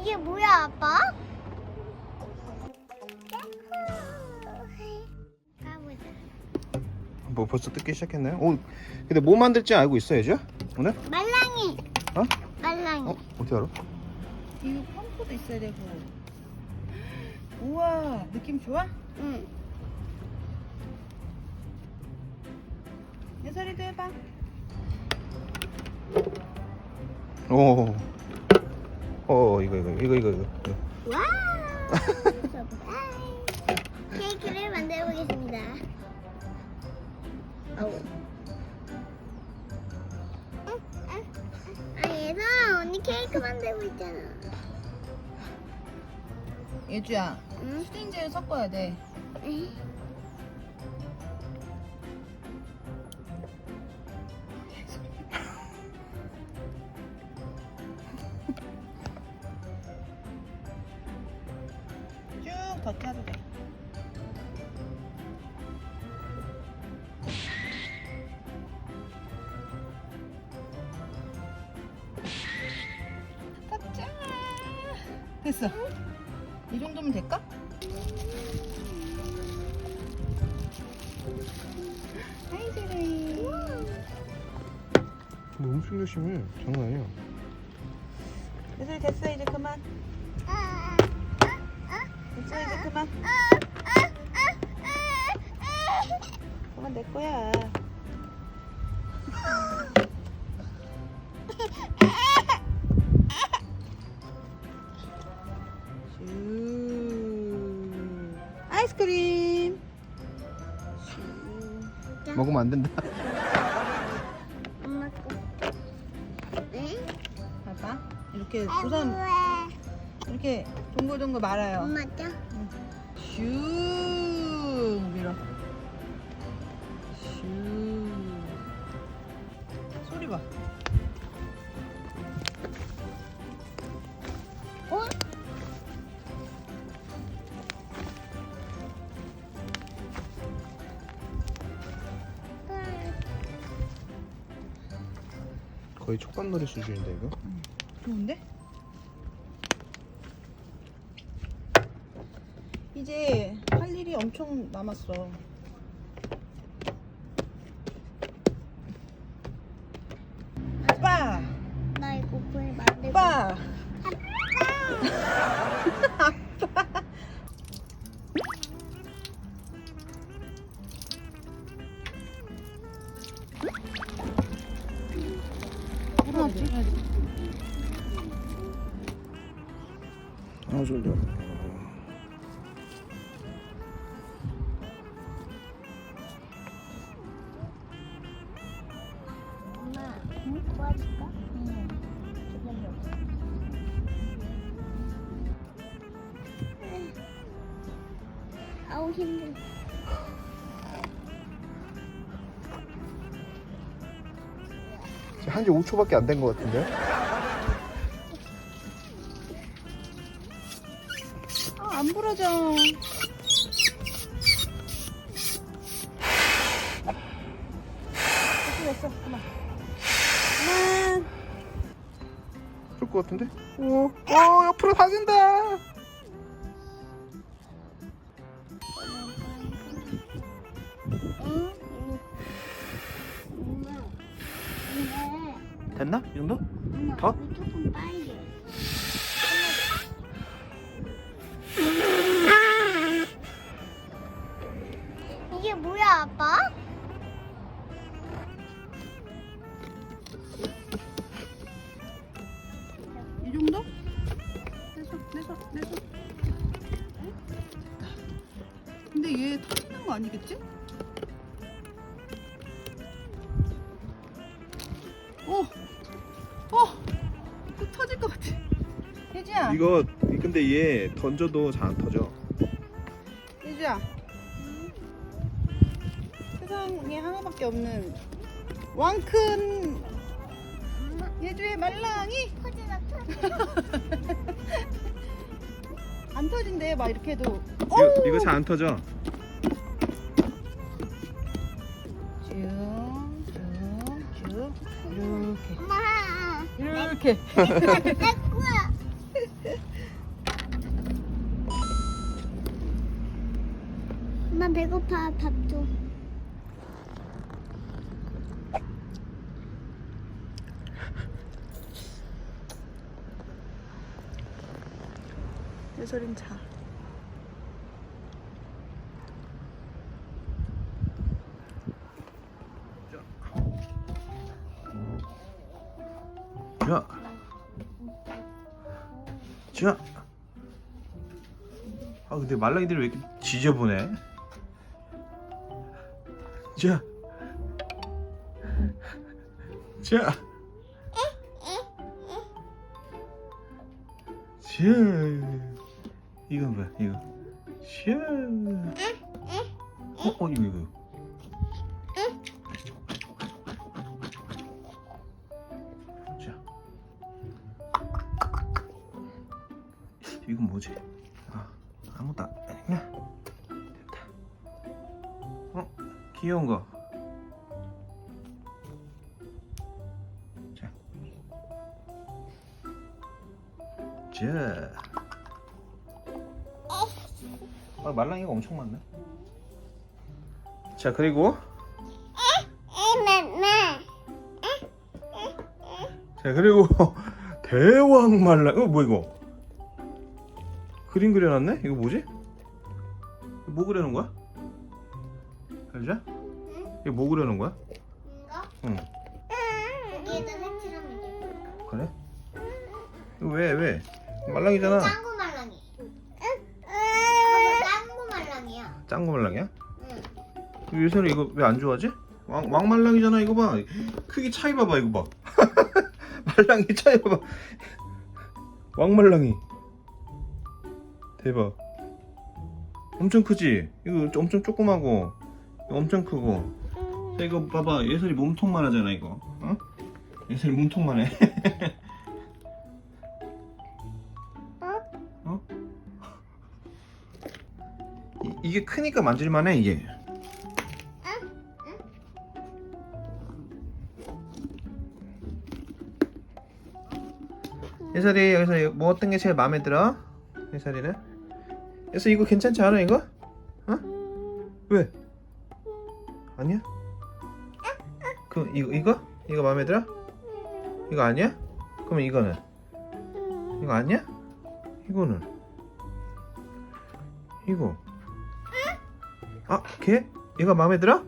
이게 뭐야, 아빠? 가보자. 뭐 벌써 뜯기 시작했나요? 오, 근데 뭐 만들지 알고 있어야죠? 오늘? 말랑이. 어? 말랑이. 어? 어떻게 알아? 이거 펌프도 있어야 되고. 우와, 느낌 좋아? 응. 예설이도 해봐. 오. 어, 이거 이거 이거 이거 이거. 와. 케이크를 만들어 보겠습니다. 아우. 아, 얘들아, 언니 케이크 만들고 있잖아. 예주야, 응? 수딩젤 섞어야 돼. 에이. 쭉 덮게 해도 돼. tap자. 됐어. 이 정도면 될까? 아이 잘해. 뭐 엄청 열심히 해. 장난 아니야. 예설이 됐어 이제 그만. 아, 됐어 이제 그만. 그만 내 거야. 슈. 아이스크림. 슈. 먹으면 안 된다. 엄마 거. 응? 봐봐. 이렇게 우선 이렇게 동글동글 말아요. 엄마 거. 슈 밀어. 슈. 소리 봐. 어? 거의 촉감놀이 수준인데 이거. 좋은데? 이제 할 일이 엄청 남았어. 아빠, 나 이거 글 만들고. 아빠. 아 졸려. 아우 힘들어. 한지 5초밖에 안 된 것 같은데. 아, 안 부러져. 됐어, 됐어. 그만. 그만. 그럴 것 같은데? 오, 오 옆으로 다진다. 됐나? 이 정도? 엄마 더? 우리 조금 빨리. 이게 뭐야, 아빠? 이 정도? 내서, 내서, 내서. 근데 얘 터지는 거 아니겠지? 이거 근데 얘 던져도 잘 안 터져. 혜지야. 세상에 하나밖에 없는 왕큰 예주의 말랑이. 안 터진대 막 이렇게 해도 이거 이거 잘 안 터져. 쭉쭉쭉 이렇게 엄마, 이렇게 내 거야. 엄마 배고파 밥 줘. 예설인 자. 자. 자. 아 근데 말랑이들이 왜 이렇게 지저분해? 자. 자. 자. 이건 뭐야? 이거. 자. 어, 어 이거 이거. 자. 이건 뭐지? 아, 아무것도 안 귀여운 거. 자. 자. 아, 말랑이가 엄청 많네. 자, 그리고 자 그리고 대왕 말랑 어 뭐 이거 그림 그려놨네 이거 뭐지 뭐 그려놓은 거야 여자 이거 뭐 그려놓은 거야? 이거? 응. 여기에다 색칠하면 돼. 그래? 이거 왜 왜? 말랑이잖아. 짱구 말랑이. 아빠 짱구 말랑이야. 짱구 말랑이야? 응. 요새는 이거 왜 안 좋아하지? 왕, 왕말랑이잖아 이거 봐. 크기 차이 봐봐 이거 봐. 말랑이 차이 봐봐. 왕말랑이. 대박. 엄청 크지? 이거 엄청 조그마고 엄청 크고 자, 이거 봐봐 예설이 몸통만 하잖아 이거 어? 예설이 몸통만 해 어? 이, 이게 크니까 만질만해 이게 예설이 여기서 뭐 어떤 게 제일 마음에 들어? 예설이는? 예설 이거 괜찮지 않아 이거? 어? 왜? 아니야? 그 이거 이거? 이거 마음에 들어? 이거 아니야? 그러면 이거는? 이거 아니야? 이거는? 이거? 아, 걔? 얘가 마음에 들어?